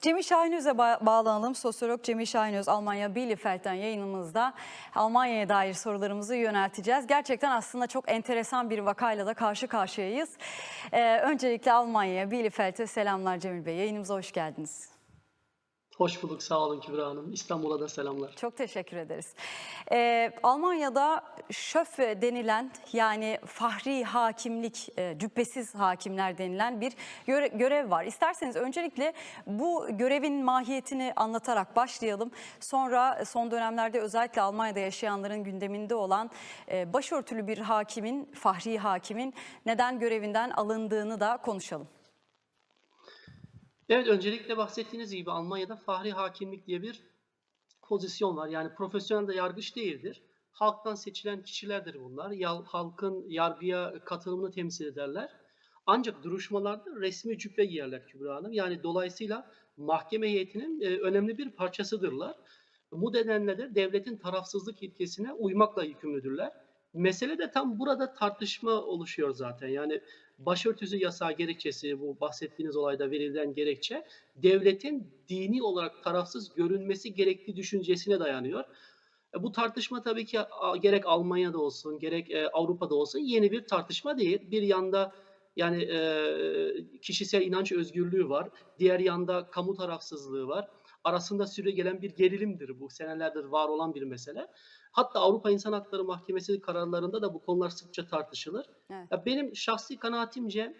Cemil Şahinöz'e ba- bağlanalım. Sosyolog Cemil Şahinöz Almanya Bielefeld'den yayınımızda Almanya'ya dair sorularımızı yönelteceğiz. Gerçekten aslında çok enteresan bir vakayla da karşı karşıyayız. Ee, öncelikle Almanya'ya Bielefeld'e selamlar Cemil Bey. Yayınımıza hoş geldiniz. Hoş bulduk, sağ olun Kübra Hanım. İstanbul'a da selamlar. Çok teşekkür ederiz. Ee, Almanya'da şöfe denilen yani fahri hakimlik, e, cübbesiz hakimler denilen bir göre- görev var. İsterseniz öncelikle bu görevin mahiyetini anlatarak başlayalım. Sonra son dönemlerde özellikle Almanya'da yaşayanların gündeminde olan e, başörtülü bir hakimin, fahri hakimin neden görevinden alındığını da konuşalım. Evet, öncelikle bahsettiğiniz gibi Almanya'da fahri hakimlik diye bir pozisyon var. Yani profesyonel de yargıç değildir. Halktan seçilen kişilerdir bunlar. Ya- halkın yargıya katılımını temsil ederler. Ancak duruşmalarda resmi cübbe giyerler Kübra Hanım. Yani dolayısıyla mahkeme heyetinin e, önemli bir parçasıdırlar. Bu nedenle de devletin tarafsızlık ilkesine uymakla yükümlüdürler. Mesele de tam burada tartışma oluşuyor zaten. Yani başörtüsü yasağı gerekçesi bu bahsettiğiniz olayda verilen gerekçe devletin dini olarak tarafsız görünmesi gerektiği düşüncesine dayanıyor. E, Bu tartışma tabii ki gerek Almanya'da olsun gerek e, Avrupa'da olsun yeni bir tartışma değil. Bir yanda yani e, kişisel inanç özgürlüğü var. Diğer yanda kamu tarafsızlığı var. Arasında süre gelen bir gerilimdir bu. Senelerdir var olan bir mesele. Hatta Avrupa İnsan Hakları Mahkemesi kararlarında da bu konular sıkça tartışılır. Evet. Ya benim şahsi kanaatimce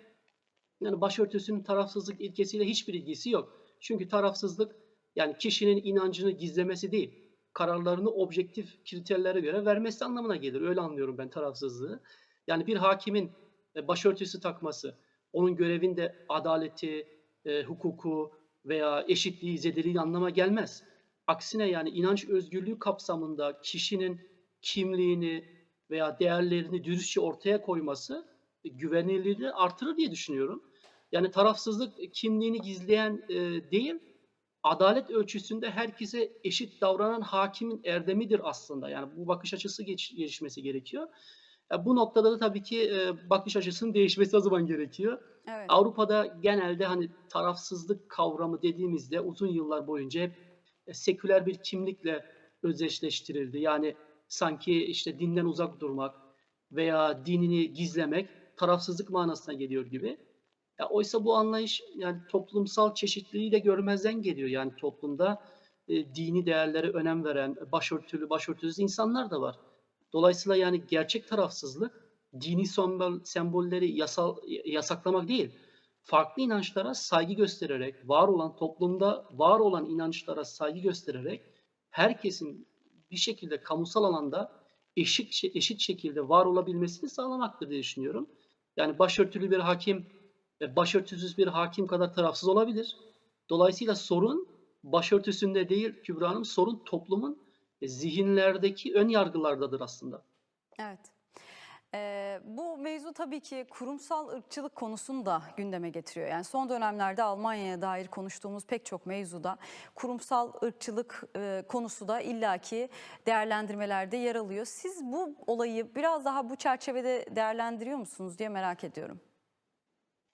yani başörtüsünün tarafsızlık ilkesiyle hiçbir ilgisi yok. Çünkü tarafsızlık yani kişinin inancını gizlemesi değil, kararlarını objektif kriterlere göre vermesi anlamına gelir. Öyle anlıyorum ben tarafsızlığı. Yani bir hakimin başörtüsü takması, onun görevinde adaleti, e, hukuku veya eşitliği zedeliği anlama gelmez. Aksine yani inanç özgürlüğü kapsamında kişinin kimliğini veya değerlerini dürüstçe ortaya koyması e, güvenilirliği artırır diye düşünüyorum. Yani tarafsızlık kimliğini gizleyen e, değil, adalet ölçüsünde herkese eşit davranan hakimin erdemidir aslında. Yani bu bakış açısı geç- gelişmesi gerekiyor. Bu noktada da tabii ki e, bakış açısının değişmesi o zaman gerekiyor. Evet. Avrupa'da genelde hani tarafsızlık kavramı dediğimizde uzun yıllar boyunca hep e, seküler bir kimlikle özdeşleştirildi. Yani sanki işte dinden uzak durmak veya dinini gizlemek tarafsızlık manasına geliyor gibi. Ya oysa bu anlayış yani toplumsal çeşitliliği de görmezden geliyor. Yani toplumda e, dini değerlere önem veren, başörtülü, başörtüsüz insanlar da var. Dolayısıyla yani gerçek tarafsızlık dini sembol, sembolleri yasal, yasaklamak değil, farklı inançlara saygı göstererek, var olan toplumda var olan inançlara saygı göstererek herkesin bir şekilde kamusal alanda eşit eşit şekilde var olabilmesini sağlamaktır diye düşünüyorum. Yani başörtülü bir hakim başörtüsüz bir hakim kadar tarafsız olabilir. Dolayısıyla sorun başörtüsünde değil Kübra Hanım, sorun toplumun zihinlerdeki ön yargılardadır aslında. Evet. Ee, bu mevzu tabii ki kurumsal ırkçılık konusunu da gündeme getiriyor. Yani son dönemlerde Almanya'ya dair konuştuğumuz pek çok mevzuda kurumsal ırkçılık e, konusu da illaki değerlendirmelerde yer alıyor. Siz bu olayı biraz daha bu çerçevede değerlendiriyor musunuz diye merak ediyorum.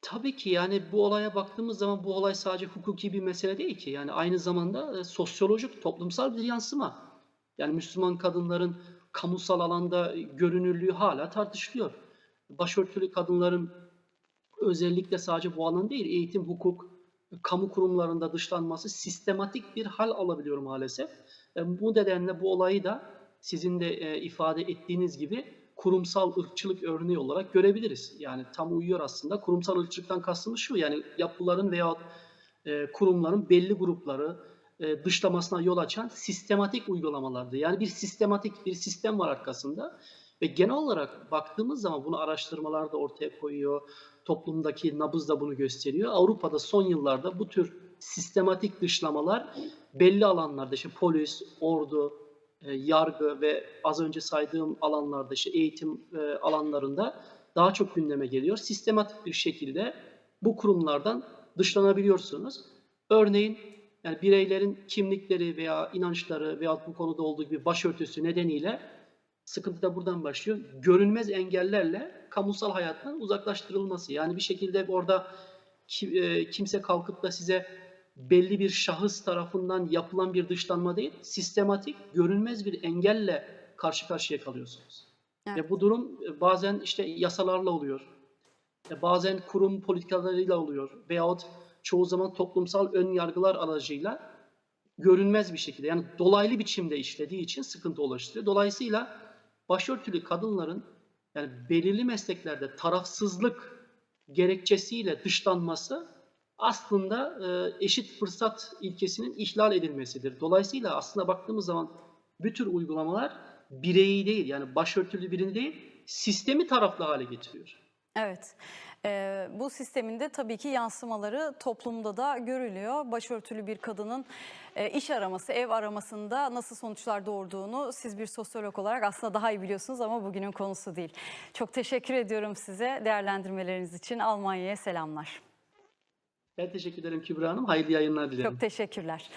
Tabii ki yani bu olaya baktığımız zaman bu olay sadece hukuki bir mesele değil ki. Yani aynı zamanda e, sosyolojik, toplumsal bir yansıma. Yani Müslüman kadınların kamusal alanda görünürlüğü hala tartışılıyor. Başörtülü kadınların özellikle sadece bu alan değil, eğitim, hukuk, kamu kurumlarında dışlanması sistematik bir hal alabiliyor maalesef. E, Bu nedenle bu olayı da sizin de e, ifade ettiğiniz gibi kurumsal ırkçılık örneği olarak görebiliriz. Yani tam uyuyor aslında. Kurumsal ırkçılıktan kastımız şu yani yapıların veya e, kurumların belli grupları e, dışlamasına yol açan sistematik uygulamalardı. Yani bir sistematik bir sistem var arkasında ve genel olarak baktığımız zaman bunu araştırmalar da ortaya koyuyor. Toplumdaki nabız da bunu gösteriyor. Avrupa'da son yıllarda bu tür sistematik dışlamalar belli alanlarda işte polis, ordu, e, yargı ve az önce saydığım alanlarda işte eğitim e, alanlarında daha çok gündeme geliyor. Sistematik bir şekilde bu kurumlardan dışlanabiliyorsunuz. Örneğin yani bireylerin kimlikleri veya inançları veya bu konuda olduğu gibi başörtüsü nedeniyle sıkıntı da buradan başlıyor. Görünmez engellerle kamusal hayattan uzaklaştırılması. Yani bir şekilde orada e, kimse kalkıp da size belli bir şahıs tarafından yapılan bir dışlanma değil, sistematik, görünmez bir engelle karşı karşıya kalıyorsunuz. Evet. Ve bu durum e, bazen işte yasalarla oluyor. E, Bazen kurum politikalarıyla oluyor veyahut çoğu zaman toplumsal ön yargılar aracıyla görünmez bir şekilde yani dolaylı biçimde işlediği için sıkıntı oluşturuyor. Dolayısıyla başörtülü kadınların yani belirli mesleklerde tarafsızlık gerekçesiyle dışlanması aslında e, eşit fırsat ilkesinin ihlal edilmesidir. Dolayısıyla aslında baktığımız zaman bu tür uygulamalar bireyi değil yani başörtülü birini değil sistemi taraflı hale getiriyor. Evet. Ee, bu sistemin de tabii ki yansımaları toplumda da görülüyor. Başörtülü bir kadının e, iş araması, ev aramasında nasıl sonuçlar doğurduğunu siz bir sosyolog olarak aslında daha iyi biliyorsunuz ama bugünün konusu değil. Çok teşekkür ediyorum size değerlendirmeleriniz için. Almanya'ya selamlar. Ben teşekkür ederim Kübra Hanım. Hayırlı yayınlar dilerim. Çok teşekkürler.